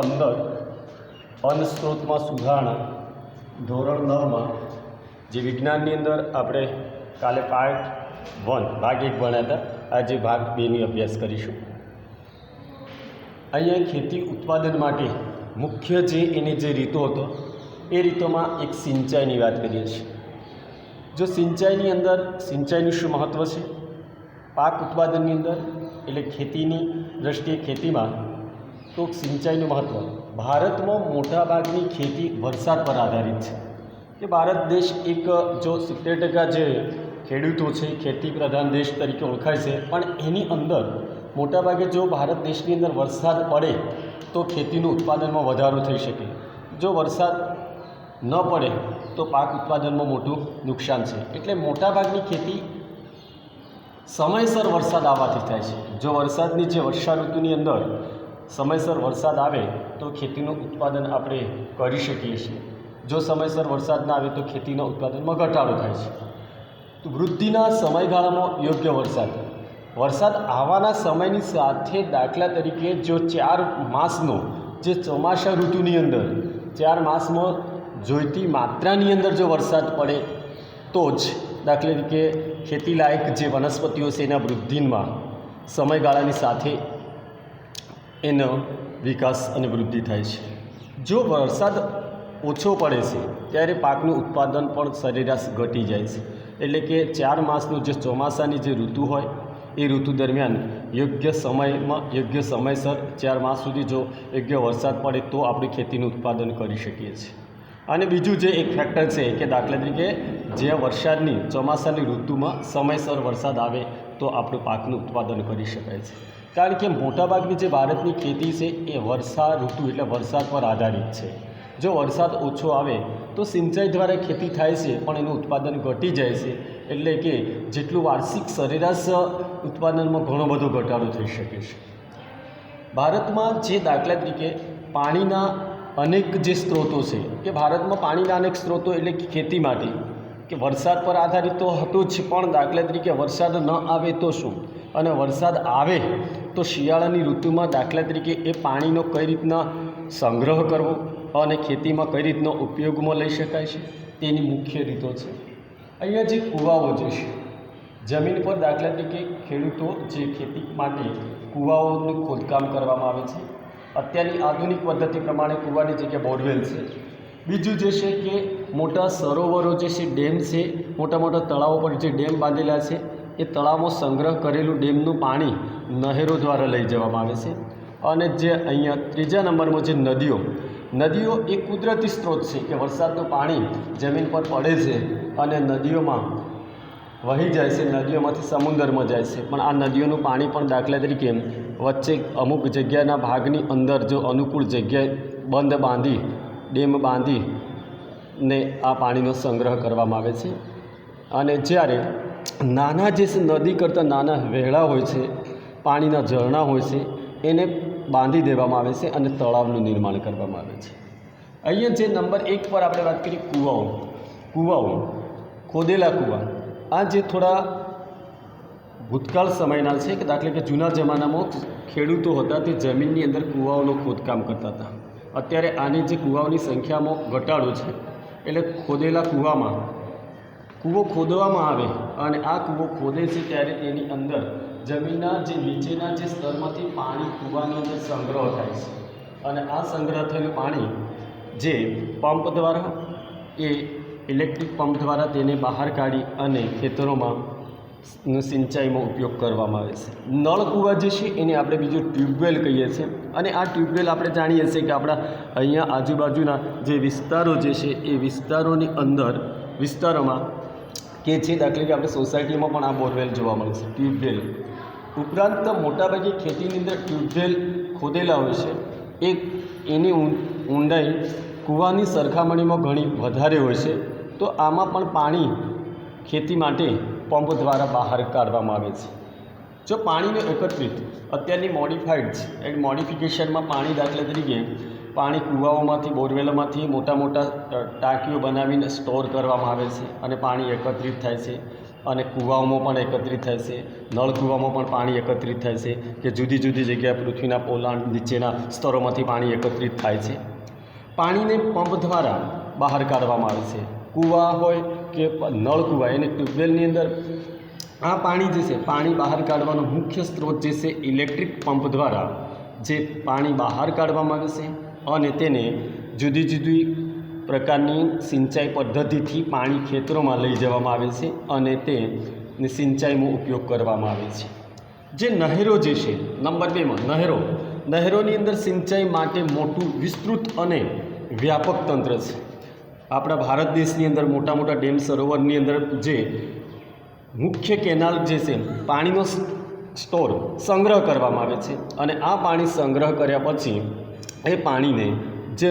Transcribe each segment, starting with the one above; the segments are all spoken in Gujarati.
પંદર અન્નસ્ત્રોતમાં સુધારણા ધોરણ નવમાં જે વિજ્ઞાનની અંદર આપણે કાલે પાર્ટ વન ભાગ એક ભણ્યા હતા. આજે ભાગ બેની અભ્યાસ કરીશું. અહીંયા ખેતી ઉત્પાદન માટે મુખ્ય જે એની જે રીતો હતો, એ રીતોમાં એક સિંચાઈની વાત કરીએ છીએ. જો સિંચાઈની અંદર, સિંચાઈનું શું મહત્ત્વ છે? પાક ઉત્પાદનની અંદર, એટલે ખેતીની દ્રષ્ટિએ ખેતીમાં તો સિંચાઈનું મહત્ત્વ ભારતમાં મોટાભાગની ખેતી વરસાદ પર આધારિત છે. કે ભારત દેશ એક, જો સિત્તેર ટકા જે ખેડૂતો છે, ખેતી પ્રધાન દેશ તરીકે ઓળખાય છે, પણ એની અંદર મોટાભાગે જો ભારત દેશની અંદર વરસાદ પડે, તો ખેતીનું ઉત્પાદનમાં વધારો થઈ શકે. જો વરસાદ ન પડે, તો પાક ઉત્પાદનમાં મોટું નુકસાન છે. એટલે મોટાભાગની ખેતી સમયસર વરસાદ આવવાથી થાય છે. જો વરસાદની જે વર્ષા ઋતુની અંદર સમયસર વરસાદ આવે તો ખેતીનું ઉત્પાદન આપણે કરી શકીએ છીએ. જો સમયસર વરસાદ ના આવે તો ખેતીના ઉત્પાદનમાં ઘટાડો થાય છે. વૃદ્ધિના સમયગાળામાં યોગ્ય વરસાદ. વરસાદ આવવાના સમયની સાથે દાખલા તરીકે જો ચાર માસનો, જે ચોમાસા ઋતુની અંદર, ચાર માસમાં જોઈતી માત્રાની અંદર જો વરસાદ પડે, તો જ દાખલા તરીકે ખેતીલાયક જે વનસ્પતિઓ છે એના વૃદ્ધિમાં સમયગાળાની સાથે એનો વિકાસ અને વૃદ્ધિ થાય છે. જો વરસાદ ઓછો પડે છે, ત્યારે પાકનું ઉત્પાદન પણ સરેરાશ ઘટી જાય છે. એટલે કે ચાર માસનું જે ચોમાસાની જે ઋતુ હોય, એ ઋતુ દરમિયાન યોગ્ય સમયમાં, યોગ્ય સમયસર ચાર માસ સુધી જો યોગ્ય વરસાદ પડે, તો આપણે ખેતીનું ઉત્પાદન કરી શકીએ છીએ. અને બીજું જે એક ફેક્ટર છે કે દાખલા તરીકે જે વરસાદની, ચોમાસાની ઋતુમાં સમયસર વરસાદ આવે, તો આપણું પાકનું ઉત્પાદન કરી શકાય છે. કારણ કે મોટાભાગની જે ભારતની ખેતી છે એ વર્ષા ઋતુ એટલે વરસાદ પર આધારિત છે. જો વરસાદ ઓછો આવે તો સિંચાઈ દ્વારા ખેતી થાય છે, પણ એનું ઉત્પાદન ઘટી જાય છે. એટલે કે જેટલું વાર્ષિક સરેરાશ ઉત્પાદનમાં ઘણો બધો ઘટાડો થઈ શકે છે. ભારતમાં જે દાખલા તરીકે પાણીના અનેક જે સ્ત્રોતો છે, કે ભારતમાં પાણીના અનેક સ્ત્રોતો એટલે ખેતી માટે કે વરસાદ પર આધારિત તો હતો જ, પણ દાખલા તરીકે વરસાદ ન આવે તો શું? અને વરસાદ આવે તો શિયાળાની ઋતુમાં દાખલા તરીકે એ પાણીનો કઈ રીતના સંગ્રહ કરવો અને ખેતીમાં કઈ રીતનો ઉપયોગમાં લઈ શકાય છે? તેની મુખ્ય રીતો છે. અહીંયા જે કૂવાઓ જે છે, જમીન પર દાખલા તરીકે ખેડૂતો જે ખેતી માટે કૂવાઓનું ખોદકામ કરવામાં આવે છે, અત્યારની આધુનિક પદ્ધતિ પ્રમાણે કૂવાની જગ્યાએ બોરવેલ છે. બીજું જે છે કે મોટા સરોવરો જે છે, ડેમ છે મોટા મોટા તળાવો પર જે ડેમ બાંધેલા છે એ તળાવમાં સંગ્રહ કરેલું ડેમનું પાણી નહેરો દ્વારા લઈ જવામાં આવે છે અને જે અહીંયા ત્રીજા નંબરમાં જે નદીઓ નદીઓ એ કુદરતી સ્ત્રોત છે કે વરસાદનું પાણી જમીન પર પડે છે અને નદીઓમાં વહી જાય છે, નદીઓમાંથી સમુદ્રમાં જાય છે. પણ આ નદીઓનું પાણી પણ દાખલા તરીકે વચ્ચે અમુક જગ્યાના ભાગની અંદર જો અનુકૂળ જગ્યાએ બંધ બાંધી, ડેમ બાંધી ને આ પાણીનો સંગ્રહ કરવામાં આવે છે. અને જ્યારે નાના જે નદી કરતાં નાના વહેળા હોય છે, પાણીના ઝરણા હોય છે, એને બાંધી દેવામાં આવે છે અને તળાવનું નિર્માણ કરવામાં આવે છે. અહીંયા જે નંબર એક પર આપણે વાત કરીએ કૂવાઓ. કૂવાઓ, ખોદેલા કૂવા. આ જે થોડા ભૂતકાળ સમયના છે કે દાખલા કે જૂના જમાનામાં ખેડૂતો હતા તે જમીનની અંદર કૂવાઓનું ખોદકામ કરતા હતા. અત્યારે આની જે કૂવાઓની સંખ્યામાં ઘટાડો છે. એટલે ખોદેલા કૂવામાં કૂવો ખોદવામાં આવે અને આ કૂવો ખોદે છે ત્યારે તેની અંદર જમીનના જે નીચેના જે સ્તરમાંથી પાણી કૂવાની અંદર સંગ્રહ થાય છે. અને આ સંગ્રહ થયેલું પાણી જે પંપ દ્વારા એ ઇલેક્ટ્રિક પંપ દ્વારા તેને બહાર કાઢી અને ખેતરોમાં સિંચાઈમાં ઉપયોગ કરવામાં આવે છે. નળ કૂવા જે છે એને આપણે બીજું ટ્યુબવેલ કહીએ છીએ. અને આ ટ્યુબવેલ આપણે જાણીએ છીએ કે આપણા અહીંયા આજુબાજુના જે વિસ્તારો જે છે એ વિસ્તારોની અંદર વિસ્તારોમાં કે જે દાખલા કે આપણે સોસાયટીમાં પણ આ બોરવેલ જોવા મળે છે, ટ્યુબવેલ. ઉપરાંત મોટાભાગે ખેતીની અંદર ટ્યુબવેલ ખોદેલા હોય છે. એક એની ઊંડાઈ કૂવાની સરખામણીમાં ઘણી વધારે હોય છે. તો આમાં પણ પાણી ખેતી માટે પંપ દ્વારા બહાર કાઢવામાં આવે છે. જો પાણીને એકત્રિત, અત્યારની મોડિફાઈડ છે એ મોડિફિકેશનમાં પાણી દાખલા તરીકે પાણી કૂવાઓમાંથી, બોરવેલોમાંથી મોટા મોટા ટાંકીઓ બનાવીને સ્ટોર કરવામાં આવે છે અને પાણી એકત્રિત થાય છે અને કૂવાઓમાં પણ એકત્રિત થાય છે. નળ કૂવામાં પણ પાણી એકત્રિત થાય છે કે જુદી જુદી જગ્યાએ પૃથ્વીના પોલાણ નીચેના સ્તરોમાંથી પાણી એકત્રિત થાય છે. પાણીને પંપ દ્વારા બહાર કાઢવામાં આવે છે. કૂવા હોય કે નળકૂવા નળ કૂવા એને ટ્યુબવેલની અંદર આ પાણી જે છે, પાણી બહાર કાઢવાનો મુખ્ય સ્ત્રોત જે છે, ઇલેક્ટ્રિક પંપ દ્વારા જે પાણી બહાર કાઢવામાં આવે છે. અને તેને જુદી જુદી પ્રકારની સિંચાઈ પદ્ધતિથી પાણી ખેતરોમાં લઈ જવામાં આવે છે અને તે સિંચાઈમાં ઉપયોગ કરવામાં આવે છે. જે નહેરો જે છે, નંબર બેમાં નહેરો. નહેરોની અંદર સિંચાઈ માટે મોટું વિસ્તૃત અને વ્યાપક તંત્ર છે. આપણા ભારત દેશની અંદર મોટા મોટા ડેમ સરોવરની અંદર જે મુખ્ય કેનાલ જે છે, પાણીનો સ્ટોર સંગ્રહ કરવામાં આવે છે અને આ પાણી સંગ્રહ કર્યા પછી એ પાણીને જે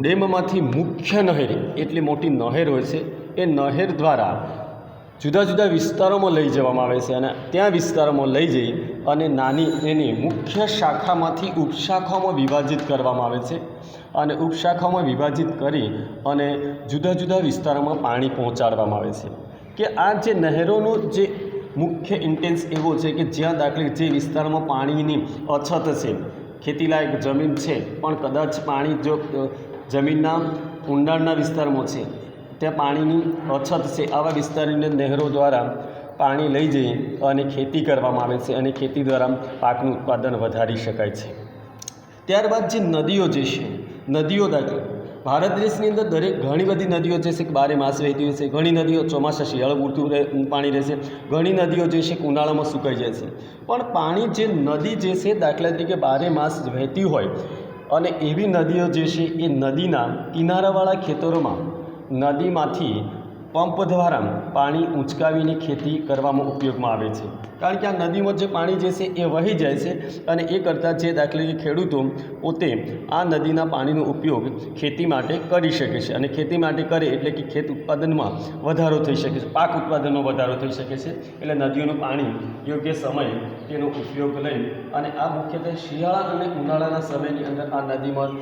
ડેમમાંથી મુખ્ય નહેર, એટલી મોટી નહેર હોય છે, એ નહેર દ્વારા જુદા જુદા વિસ્તારોમાં લઈ જવામાં આવે છે અને ત્યાં વિસ્તારોમાં લઈ જઈ અને નાની, એની મુખ્ય શાખામાંથી ઉપશાખાઓમાં વિભાજિત કરવામાં આવે છે અને ઉપશાખાઓમાં વિભાજિત કરી અને જુદા જુદા વિસ્તારોમાં પાણી પહોંચાડવામાં આવે છે. કે આ જે નહેરોનો જે મુખ્ય ઇન્ટેન્સ એવો છે કે જ્યાં દાખલે જે વિસ્તારમાં પાણીની અછત છે ખેતીલાયક જમીન છે, પણ કદાચ પાણી જો જમીનના ઊંડાણના વિસ્તારમાં છે, ત્યાં પાણીની અછત છે, આવા વિસ્તારની નહેરો દ્વારા પાણી લઈ જઈ અને ખેતી કરવામાં આવે છે અને ખેતી દ્વારા પાકનું ઉત્પાદન વધારી શકાય છે. ત્યારબાદ જે નદીઓ જે છે, નદીઓ દાખલ. ભારત દેશની અંદર દરેક ઘણી બધી નદીઓ જે છે કે બારે માસ વહેતી હોય છે, ઘણી નદીઓ ચોમાસા શિયાળો પૂરતું પાણી રહેશે. ઘણી નદીઓ જે છે ઉનાળામાં સુકાઈ જાય છે. પણ પાણી જે નદી જે છે દાખલા તરીકે બારે માસ વહેતી હોય અને એવી નદીઓ જે છે એ નદીના કિનારાવાળા ખેતરોમાં, નદીમાંથી પંપ દ્વારા પાણી ઉંચકાવીને ખેતી કરવામાં ઉપયોગમાં આવે છે. કારણ કે આ નદીમાં જે પાણી જે છે એ વહી જાય છે અને એ કરતાં જે દાખલે ખેડૂતો પોતે આ નદીના પાણીનો ઉપયોગ ખેતી માટે કરી શકે છે અને ખેતી માટે કરે એટલે કે ખેત ઉત્પાદનમાં વધારો થઈ શકે છે, પાક ઉત્પાદનમાં વધારો થઈ શકે છે. એટલે નદીઓનું પાણી યોગ્ય સમયે તેનો ઉપયોગ લઈ અને આ મુખ્યત્વે શિયાળા અને ઉનાળાના સમયની અંદર આ નદીમાં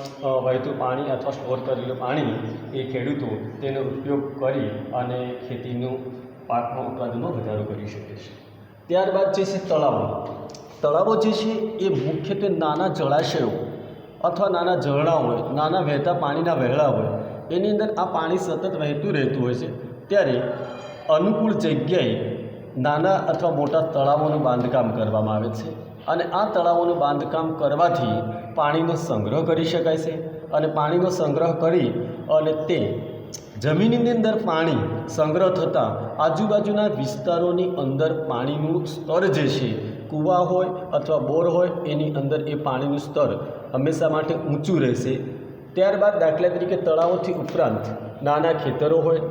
વહેતું પાણી અથવા સ્ટોર કરેલું પાણી એ ખેડૂતો તેનો ઉપયોગ કરી અને ખેતીનું પાકમાં ઉત્પાદનમાં વધારો કરી શકે છે. ત્યારબાદ જે છે તળાવો. તળાવો જે છે એ મુખ્યત્વે નાના જળાશયો અથવા નાના ઝરણા હોય, નાના વહેતા પાણીના વહેળા હોય, એની અંદર આ પાણી સતત વહેતું રહેતું હોય છે. ત્યારે અનુકૂળ જગ્યાએ નાના અથવા મોટા તળાવોનું બાંધકામ કરવામાં આવે છે અને આ તળાવોનું બાંધકામ કરવાથી પાણીનો સંગ્રહ કરી શકાય છે અને પાણીનો સંગ્રહ કરી અને તે જમીનની અંદર પાણી સંગ્રહ થતાં આજુબાજુના વિસ્તારોની અંદર પાણીનું સ્તર જે છે, કૂવા હોય અથવા બોર હોય, એની અંદર એ પાણીનું સ્તર હંમેશા માટે ઊંચું રહેશે. ત્યારબાદ દાખલા તરીકે તળાવોથી ઉપરાંત નાના ખેતરો હોય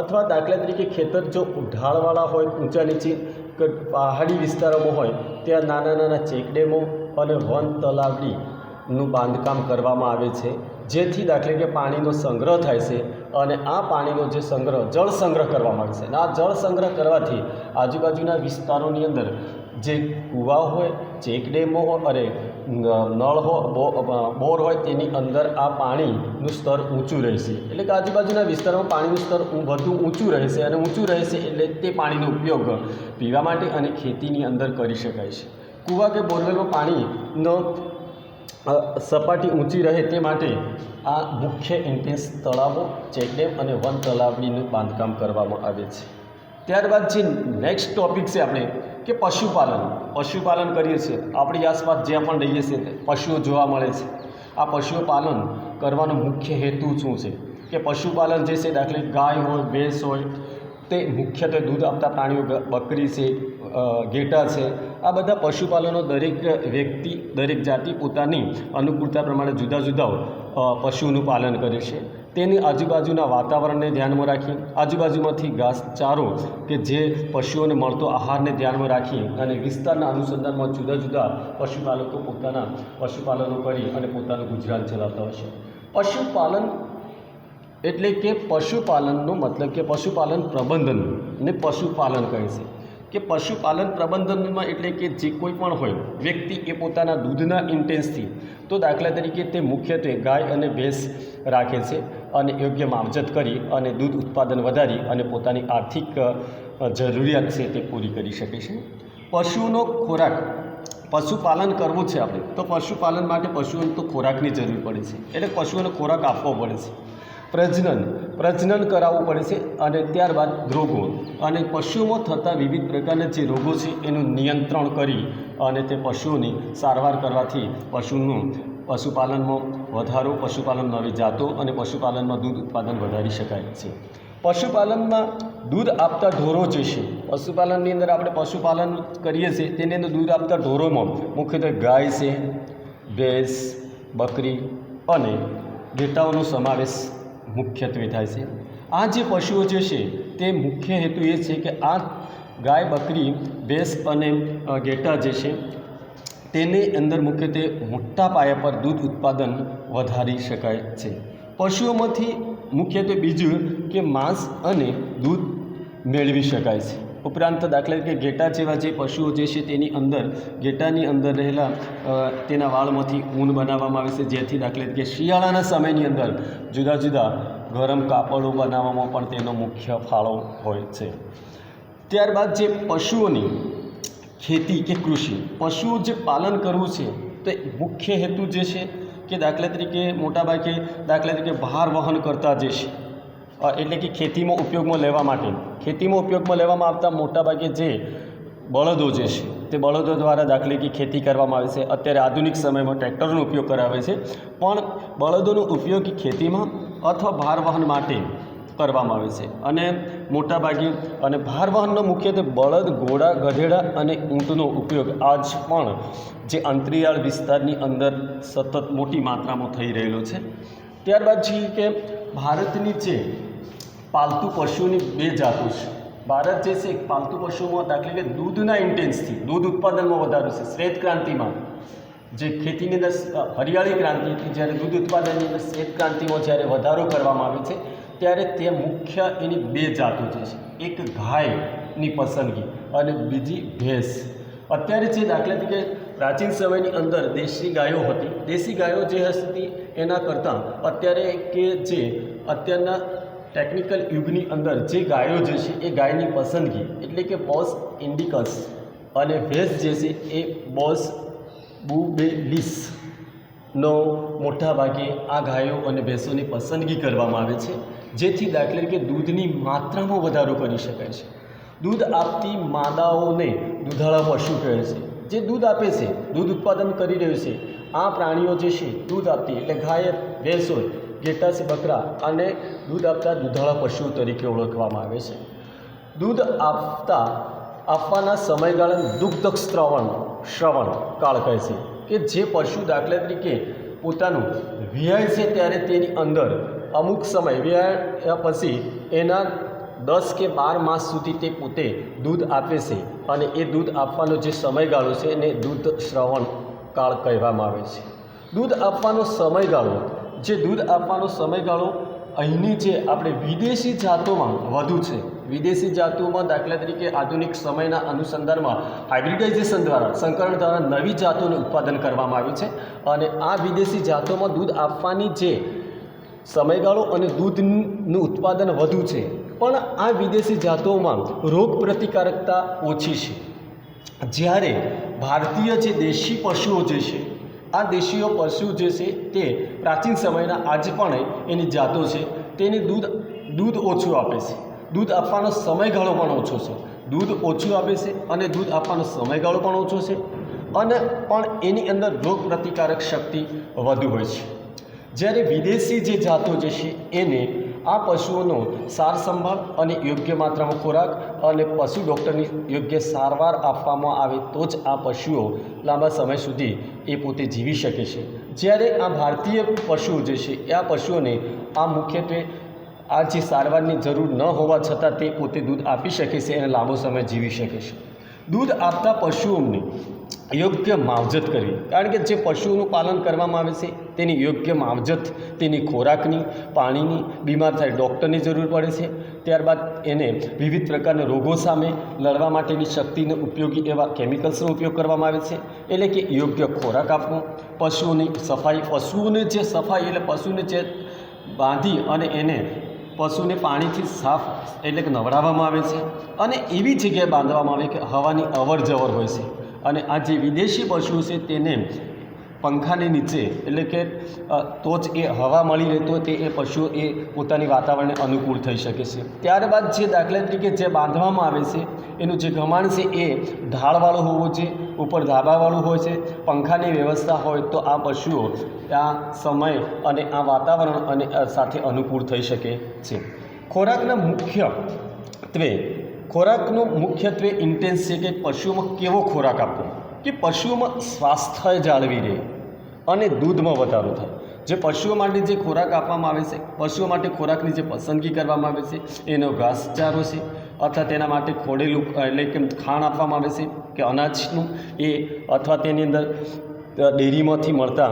અથવા દાખલા તરીકે ખેતર જો ઢાળવાળા હોય ઊંચા નીચે પહાડી વિસ્તારોમાં હોય, ત્યાં નાના નાના ચેકડેમો અને વન તલાવડીનું બાંધકામ કરવામાં આવે છે. જેથી દાખલે કે પાણીનો સંગ્રહ થાય છે અને આ પાણીનો જે સંગ્રહ, જળ સંગ્રહ કરવામાં આવે છે. અને આ જળ સંગ્રહ કરવાથી આજુબાજુના વિસ્તારોની અંદર જે કૂવા હોય ચેકડેમો હોય અરે નળ હોય બોર હોય તેની અંદર આ પાણીનું સ્તર ઊંચું રહેશે. એટલે કે આજુબાજુના વિસ્તારમાં પાણીનું સ્તર વધુ ઊંચું રહેશે અને ઊંચું રહેશે એટલે તે પાણીનો ઉપયોગ પીવા માટે અને ખેતીની અંદર કરી શકાય છે. કૂવા કે બોરવેલમાં પાણીનો સપાટી ઊંચી રહે તે માટે આ મુખ્ય એન્ટ્રન્સ તળાવો ચેકડેમ અને વન તળાવડીનું બાંધકામ કરવામાં આવે છે. ત્યારબાદ જે નેક્સ્ટ ટોપિક છે આપણે, કે પશુપાલન. પશુપાલન કરીએ છીએ. આપણી આસપાસ જ્યાં પણ રહીએ છીએ પશુઓ જોવા મળે છે. આ પશુપાલન કરવાનો મુખ્ય હેતુ શું છે? કે પશુપાલન જે છે, દાખલે ગાય હોય, ભેંસ હોય, તે મુખ્યત્વે દૂધ આપતા પ્રાણીઓ બકરી છે ઘેટા છે આ બધા પશુપાલનો દરેક વ્યક્તિ, દરેક જાતિ પોતાની અનુકૂળતા પ્રમાણે જુદા જુદા પશુઓનું પાલન કરે છે. તેની આજુબાજુના વાતાવરણને ધ્યાનમાં રાખી, આજુબાજુમાંથી ઘાસચારો કે જે પશુઓને મળતો આહારને ધ્યાનમાં રાખી અને વિસ્તારના અનુસંધાનમાં જુદા જુદા પશુપાલકો પોતાના પશુપાલનો કરી અને પોતાનું ગુજરાન ચલાવતા હોય છે. પશુપાલન એટલે કે પશુપાલનનો મતલબ કે પશુપાલન પ્રબંધન ને પશુપાલન કહે છે. કે પશુપાલન પ્રબંધનમાં એટલે કે જે કોઈ પણ હોય, વ્યક્તિ એ પોતાના દૂધના ઇન્ટેન્સથી તો દાખલા તરીકે તે મુખ્યત્વે ગાય અને ભેંસ રાખે છે અને યોગ્ય માવજત કરી અને દૂધ ઉત્પાદન વધારી અને પોતાની આર્થિક જરૂરિયાત છે તે પૂરી કરી શકે છે. પશુનો ખોરાક, પશુપાલન કરવું છે આપણે, તો પશુપાલન માટે પશુઓને તો ખોરાકની જરૂર પડે છે. એટલે પશુઓને ખોરાક આપવો પડે છે. પ્રજનન. પ્રજનન કરાવવું પડે છે અને ત્યારબાદ રોગો. અને પશુઓમાં થતા વિવિધ પ્રકારના જે રોગો છે એનું નિયંત્રણ કરી અને તે પશુઓની સારવાર કરવાથી પશુનું પશુપાલનમાં વધારો પશુપાલન નવી જાતો અને પશુપાલનમાં દૂધ ઉત્પાદન વધારી શકાય છે. પશુપાલનમાં દૂધ આપતા ઢોરો જે છે, પશુપાલનની અંદર આપણે પશુપાલન કરીએ છીએ, તેની અંદર દૂધ આપતા ઢોરોમાં મુખ્યત્વે ગાય છે, ભેંસ, બકરી અને ઘેટાઓનો સમાવેશ મુખ્યત્વે થાય છે. આ જે પશુઓ જે છે, તે મુખ્ય હેતુ એ છે કે આ ગાય, બકરી, ભેંસ અને ઘેટા જે છે, તેની અંદર મુખ્યત્વે મોટા પાયા પર દૂધ ઉત્પાદન વધારી શકાય છે. પશુઓમાંથી મુખ્યત્વે બીજું કે માંસ અને દૂધ મેળવી શકાય છે. ઉપરાંત દાખલા તરીકે ઘેટા જેવા જે પશુઓ જે છે તેની અંદર, ઘેટાની અંદર રહેલા તેના વાળમાંથી ઊન બનાવવામાં આવે છે. જેથી દાખલા તરીકે શિયાળાના સમયની અંદર જુદા જુદા ગરમ કાપડો બનાવવામાં પણ તેનો મુખ્ય ફાળો હોય છે. ત્યારબાદ જે પશુઓની ખેતી કે કૃષિ, પશુઓ જે પાલન કરવું છે, તે મુખ્ય હેતુ જે છે કે દાખલા તરીકે મોટાભાગે દાખલા તરીકે ભાર વહન કરતા જે છે એટલે કે ખેતીમાં ઉપયોગમાં લેવા માટે ખેતીમાં ઉપયોગમાં લેવામાં આવતા મોટાભાગે જે બળદો જે છે, તે બળદો દ્વારા દાખલે કે ખેતી કરવામાં આવે છે. અત્યારે આધુનિક સમયમાં ટ્રેક્ટરનો ઉપયોગ કરાવે છે. પણ બળદોનો ઉપયોગ ખેતીમાં અથવા ભાર વહન માટે કરવામાં આવે છે. અને મોટાભાગે અને ભાર વાહનનો મુખ્યત્વે બળદ, ઘોડા, ગધેડા અને ઊંટનો ઉપયોગ આજ પણ જે અંતરિયાળ વિસ્તારની અંદર સતત મોટી માત્રામાં થઈ રહેલો છે. ત્યારબાદ છે કે ભારતની જે પાલતુ પશુઓની બે જાતો છે. ભારત જે છે પાલતુ પશુઓમાં દાખલા કે દૂધના ઇન્ટેન્સથી દૂધ ઉત્પાદનમાં વધારો છે, શ્વેત ક્રાંતિમાં. જે ખેતીની અંદર હરિયાળી ક્રાંતિ હતી, જ્યારે દૂધ ઉત્પાદનની અંદર શ્વેત ક્રાંતિમાં જ્યારે વધારો કરવામાં આવે છે, ત્યારે તે મુખ્ય એની બે જાતો જે છે, એક ગાયની પસંદગી અને બીજી ભેંસ. અત્યારે જે દાખલા તરીકે પ્રાચીન સમયની અંદર દેશી ગાયો હતી, દેશી ગાયો જે હતી એના કરતાં અત્યારે કે જે અત્યારના ટેકનિકલ યુગની અંદર જે ગાયો જે છે એ ગાયની પસંદગી એટલે કે બોસ ઇન્ડિકસ અને ભેંસ જે છે એ બોસ બુબેલિસ નો મોટા ભાગે આ ગાયો અને ભેંસોની પસંદગી કરવામાં આવે છે, જેથી દાખલા તરીકે દૂધની માત્રામાં વધારો કરી શકાય છે. દૂધ આપતી માદાઓને દૂધાળા પશુ કહે છે. જે દૂધ આપે છે, દૂધ ઉત્પાદન કરી રહ્યું છે, આ પ્રાણીઓ જે છે દૂધ આપતી એટલે ગાય, ભેંસ ઘેટા બકરા અને દૂધ આપતા દૂધાળા પશુ તરીકે ઓળખવામાં આવે છે. દૂધ આપતા આપવાના સમયગાળાને દુગ્ધ શ્રવણ શ્રવણ કાળ કહે છે કે જે પશુ દાખલા તરીકે પોતાનું વિહાય છે ત્યારે તેની અંદર અમુક સમય વિહાયા પછી એના દસ કે બાર માસ સુધી તે પોતે દૂધ આપે છે અને એ દૂધ આપવાનો જે સમયગાળો છે એને દૂધ શ્રવણ કાળ કહેવામાં આવે છે. દૂધ આપવાનો સમયગાળો જે દૂધ આપવાનો સમયગાળો અહીંની જે આપણે વિદેશી જાતોમાં વધુ છે. વિદેશી જાતોમાં દાખલા તરીકે આધુનિક સમયના અનુસંધાનમાં હાઇબ્રિડાઇઝેશન દ્વારા, સંકરણ દ્વારા નવી જાતોનું ઉત્પાદન કરવામાં આવ્યું છે અને આ વિદેશી જાતોમાં દૂધ આપવાની જે સમયગાળો અને દૂધનું ઉત્પાદન વધુ છે. પણ આ વિદેશી જાતોમાં રોગ પ્રતિકારકતા ઓછી છે. જ્યારે ભારતીય જે દેશી પશુઓ જે છે આ દેશીય પશુ જે છે તે પ્રાચીન સમયના આજે પણ એની જાતો છે. તેને દૂધ દૂધ ઓછું આપે છે. દૂધ આપવાનો સમયગાળો પણ ઓછો છે. દૂધ ઓછું આપે છે અને દૂધ આપવાનો સમયગાળો પણ ઓછો છે અને પણ એની અંદર રોગ પ્રતિકારક શક્તિ વધુ હોય છે. જ્યારે વિદેશી જે જાતો જે છે એને આ પશુઓનો સાર સંભાળ અને યોગ્ય માત્રામાં ખોરાક અને પશુ ડૉક્ટરની યોગ્ય સારવાર આપવામાં આવે તો જ આ પશુઓ લાંબા સમય સુધી એ પોતે જીવી શકે છે. જ્યારે આ ભારતીય પશુઓ જે છે આ પશુઓને આ મુખ્યત્વે આ જે સારવારની જરૂર ન હોવા છતાં તે પોતે દૂધ આપી શકે છે અને લાંબો સમય જીવી શકે છે. દૂધ આપતા પશુઓને યોગ્ય માવજત કરવી. કારણ કે જે પશુઓનું પાલન કરવામાં આવે છે, તેની યોગ્ય માવજત, તેની ખોરાકની, પાણીની બીમાર થાય ડૉક્ટરની જરૂર પડે છે. ત્યારબાદ એને વિવિધ પ્રકારના રોગો સામે લડવા માટેની શક્તિને ઉપયોગી એવા કેમિકલ્સનો ઉપયોગ કરવામાં આવે છે. એટલે કે યોગ્ય ખોરાક આપવો. પશુઓની સફાઈ પશુઓને જે સફાઈ એટલે પશુને જે બાંધી અને એને પશુને પાણીથી સાફ એટલે કે નવડાવવામાં આવે છે. અને એવી જગ્યાએ બાંધવામાં આવે કે હવાની અવર જવર હોય છે. અને આ જે વિદેશી પશુઓ છે તેને પંખાની નીચે, એટલે કે તો જ એ હવા મળી રહે તો એ પશુઓ એ પોતાની વાતાવરણને અનુકૂળ થઈ શકે છે. ત્યારબાદ જે દાખલા તરીકે જે બાંધવામાં આવે છે, એનું જે ગમાણ છે એ ઢાળવાળું હોવું જોઈએ ઉપર ધાબાવાળું હોય છે, પંખાની વ્યવસ્થા હોય તો આ પશુઓ આ સમય અને આ વાતાવરણ અને સાથે અનુકૂળ થઈ શકે છે. ખોરાકના મુખ્યત્વે ખોરાકનો મુખ્યત્વે ઇન્ટેન્સ છે કે પશુઓમાં કેવો ખોરાક આપવો? કે પશુઓમાં સ્વાસ્થ્ય જાળવી રહે અને દૂધમાં વધારો થાય. જે પશુઓ માટે જે ખોરાક આપવામાં આવે છે, પશુઓ માટે ખોરાકની જે પસંદગી કરવામાં આવે છે, એનો ઘાસચારો છે, અથવા તેના માટે ખોડેલું, એટલે કે ખાણ આપવામાં આવે છે, કે અનાજનું એ, અથવા તેની અંદર ડેરીમાંથી મળતા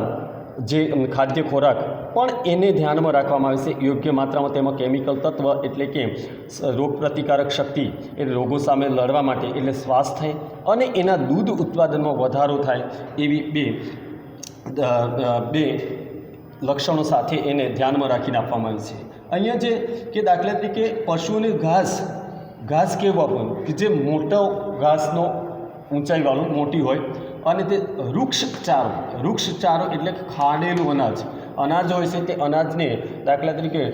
જે ખાદ્ય ખોરાક, પણ એને ધ્યાનમાં રાખવામાં આવે છે. યોગ્ય માત્રામાં તેમાં કેમિકલ તત્વ એટલે કે રોગ રોગપ્રતિકારક શક્તિ એ રોગો સામે લડવા માટે એટલે સ્વાસ્થ્ય અને એના દૂધ ઉત્પાદનમાં વધારો થાય એવી બે બે લક્ષણો સાથે એને ધ્યાનમાં રાખીને આપવામાં આવે છે. અહીંયા જે કે દાખલા તરીકે પશુઓને ઘાસ ઘાસ કેવું આપવાનું કે જે મોટો ઘાસનો ઊંચાઈવાળું મોટી હોય અને તે વૃક્ષ ચારો વૃક્ષ ચારો એટલે ખાડેલું અનાજ. અનાજ હોય છે તે અનાજને દાખલા તરીકે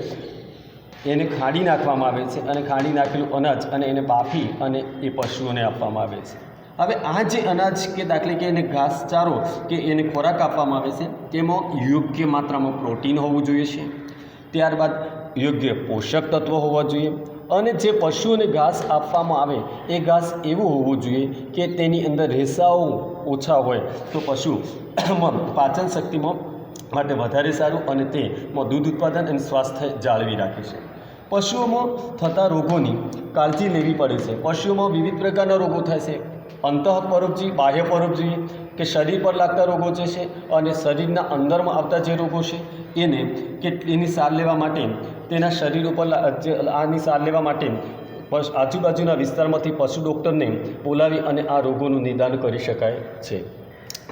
એને ખાડી નાખવામાં આવે છે અને ખાડી નાખેલું અનાજ અને એને બાફી અને એ પશુઓને આપવામાં આવે છે. હવે આ જે અનાજ કે દાખલે કે એને ઘાસચારો કે એને ખોરાક આપવામાં આવે છે, તેમાં યોગ્ય માત્રામાં પ્રોટીન હોવું જોઈએ છે. ત્યારબાદ યોગ્ય પોષક તત્વો હોવા જોઈએ. અને જે પશુઓને ઘાસ આપવામાં આવે, એ ઘાસ એવું હોવું જોઈએ કે તેની અંદર રેસાઓ ઓછા હોય. તો પશુ પાચન શક્તિમાં માટે વધારે સારું અને તેમાં દૂધ ઉત્પાદન અને સ્વાસ્થ્ય જાળવી રાખે છે. પશુઓમાં થતા રોગોની કાળજી લેવી પડે છે. પશુઓમાં વિવિધ પ્રકારના રોગો થાય છે. અંતઃ પરોપજીવી બાહ્ય પરોપજીવી કે શરીર પર લાગતા રોગો જે છે અને શરીરના અંદરમાં આવતા જે રોગો છે, એને કે એની સાર લેવા માટે, તેના શરીર ઉપર આની સાર લેવા માટે આજુબાજુના વિસ્તારમાંથી પશુ ડૉક્ટરને બોલાવી અને આ રોગોનું નિદાન કરી શકાય છે.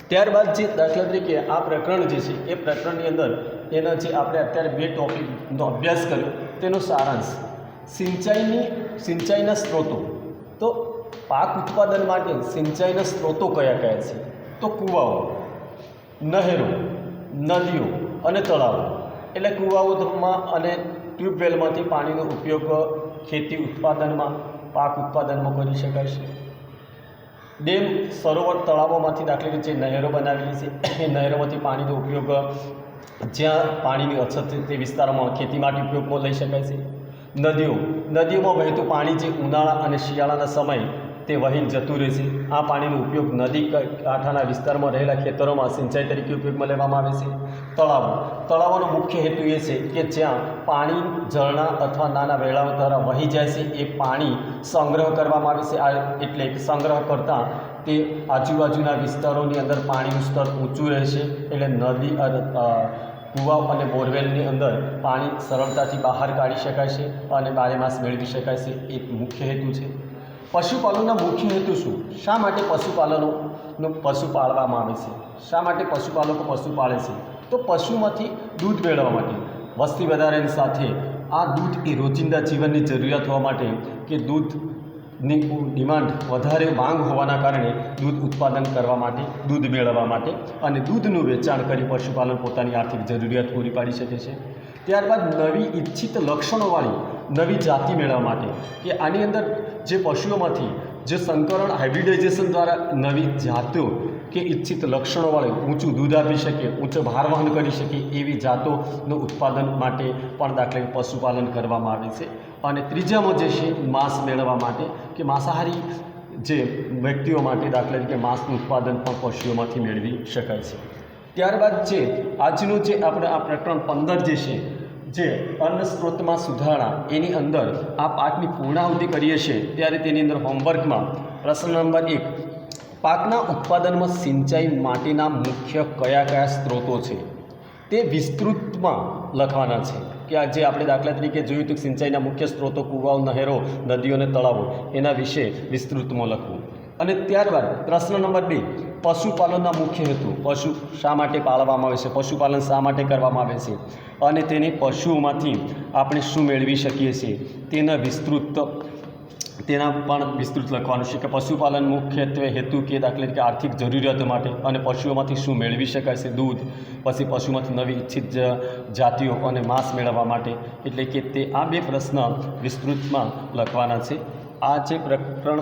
ત્યારબાદ જે દાખલા તરીકે આ પ્રકરણ જે છે, એ પ્રકરણની અંદર એના જે આપણે અત્યારે બે ટોપિકનો અભ્યાસ કર્યો, તેનો સારાંશ. સિંચાઈની, સિંચાઈના સ્ત્રોતો. તો પાક ઉત્પાદન માટે સિંચાઈના સ્ત્રોતો કયા કયા છે? તો કૂવાઓ, નહેરો, નદીઓ અને તળાવો. એટલે કૂવાઓમાં અને ટ્યુબવેલમાંથી પાણીનો ઉપયોગ ખેતી ઉત્પાદનમાં, પાક ઉત્પાદનમાં કરી શકાય છે. ડેમ, સરોવર તળાવોમાંથી દાખલા જે નહેરો બનાવેલી છે, એ નહેરોમાંથી પાણીનો ઉપયોગ જ્યાં પાણીની અછત છે તે વિસ્તારોમાં ખેતી માટે ઉપયોગમાં લઈ શકાય છે. નદીઓ, નદીઓમાં વહેતું પાણી જે ઉનાળા અને શિયાળાના સમય તે વહીને જતું રહે છે. આ પાણીનો ઉપયોગ નદી કાંઠાના વિસ્તારમાં રહેલા ખેતરોમાં સિંચાઈ તરીકે ઉપયોગમાં લેવામાં આવે છે. તળાવો. તળાવોનો મુખ્ય હેતુ એ છે કે જ્યાં પાણી ઝરણા અથવા નાના વેળાઓ દ્વારા વહી જાય છે, એ પાણી સંગ્રહ કરવામાં આવે છે. આ એટલે સંગ્રહ કરતાં તે આજુબાજુના વિસ્તારોની અંદર પાણીનું સ્તર ઊંચું રહેશે એટલે નદી કૂવાઓ અને બોરવેલની અંદર પાણી સરળતાથી બહાર કાઢી શકાય છે અને બારેમાસ મેળવી શકાય છે. એ મુખ્ય હેતુ છે. પશુપાલનના મુખ્ય હેતુ શું? શા માટે પશુપાલનોનું પશુ પાળવામાં આવે છે? શા માટે પશુપાલકો પશુ પાળે છે? તો પશુમાંથી દૂધ મેળવવા માટે. વસ્તી વધારાની સાથે આ દૂધ એ રોજિંદા જીવનની જરૂરિયાત હોવા માટે કે દૂધની ડિમાન્ડ વધારે માંગ હોવાના કારણે દૂધ ઉત્પાદન કરવા માટે, દૂધ મેળવવા માટે અને દૂધનું વેચાણ કરી પશુપાલન પોતાની આર્થિક જરૂરિયાત પૂરી પાડી શકે છે. ત્યારબાદ નવી ઈચ્છિત લક્ષણોવાળી નવી જાતિ મેળવવા માટે કે આની અંદર જે પશુઓમાંથી જે સંકરણ હાઇબ્રિડાઇઝેશન દ્વારા નવી જાતો કે ઈચ્છિત લક્ષણોવાળી ઊંચું દૂધ આપી શકે, ઊંચો ભાર વહન કરી શકે એવી જાતોનું ઉત્પાદન માટે પણ દાખલા પશુપાલન કરવામાં આવે છે. અને ત્રીજામાં જે છે માંસ મેળવવા માટે કે માંસાહારી જે વ્યક્તિઓ માટે દાખલા તરીકે માંસનું ઉત્પાદન પણ પશુઓમાંથી મેળવી શકાય છે. ત્યારબાદ જે આજનું જે આપણે આ પ્રકરણ પંદર જે છે જે અન્ન સ્ત્રોતમાં સુધારણા, એની અંદર આ પાઠની પૂર્ણાહુતિ કરીએ છીએ, ત્યારે તેની અંદર હોમવર્કમાં પ્રશ્ન નંબર એક, પાકના ઉત્પાદનમાં સિંચાઈ માટેના મુખ્ય કયા કયા સ્ત્રોતો છે? તે વિસ્તૃતમાં લખવાના છે કે આજે આપણે દાખલા તરીકે જોયું તો સિંચાઈના મુખ્ય સ્ત્રોતો કુવાઓ, નહેરો, નદીઓ અને તળાવો, એના વિશે વિસ્તૃતમાં લખવું. અને ત્યારબાદ પ્રશ્ન નંબર બે, પશુપાલનના મુખ્ય હેતુ. પશુ શા માટે પાળવામાં આવે છે? પશુપાલન શા માટે કરવામાં આવે છે? અને તેને પશુઓમાંથી આપણે શું મેળવી શકીએ છીએ? તેના વિસ્તૃત, તેના પણ વિસ્તૃત લખવાનું છે કે પશુપાલન મુખ્યત્વે હેતુ કે દાખલા તરીકે આર્થિક જરૂરિયાતો માટે અને પશુઓમાંથી શું મેળવી શકાય છે? દૂધ, પછી પશુમાંથી નવી ઇચ્છિત જાતિઓ અને માંસ મેળવવા માટે. એટલે કે તે આ બે પ્રશ્ન વિસ્તૃતમાં લખવાના છે. આ જે પ્રકરણ